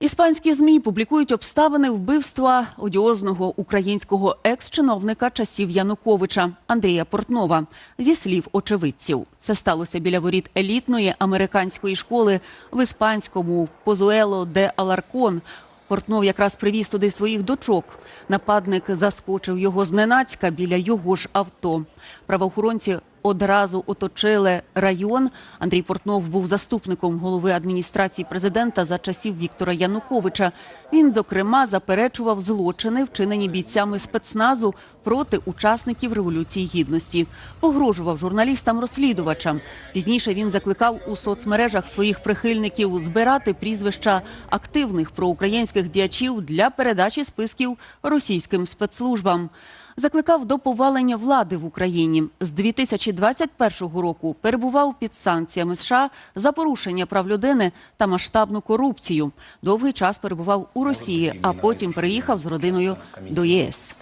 Іспанські змі публікують обставини вбивства одіозного українського екс-чиновника часів Януковича Андрія Портнова. Зі слів очевидців, це сталося біля воріт елітної американської школи в іспанському Позуело де Аларкон. Портнов якраз привіз туди своїх дочок. Нападник заскочив його зненацька біля його ж авто. Правоохоронці одразу оточили район. Андрій Портнов був заступником голови адміністрації президента за часів Віктора Януковича. Він, зокрема, заперечував злочини, вчинені бійцями спецназу проти учасників революції гідності. Погрожував журналістам-розслідувачам. Пізніше він закликав у соцмережах своїх прихильників збирати прізвища активних проукраїнських діячів для передачі списків російським спецслужбам. Закликав до повалення влади в Україні. З 2021 року перебував під санкціями США за порушення прав людини та масштабну корупцію. Довгий час перебував у Росії, а потім приїхав з родиною до ЄС.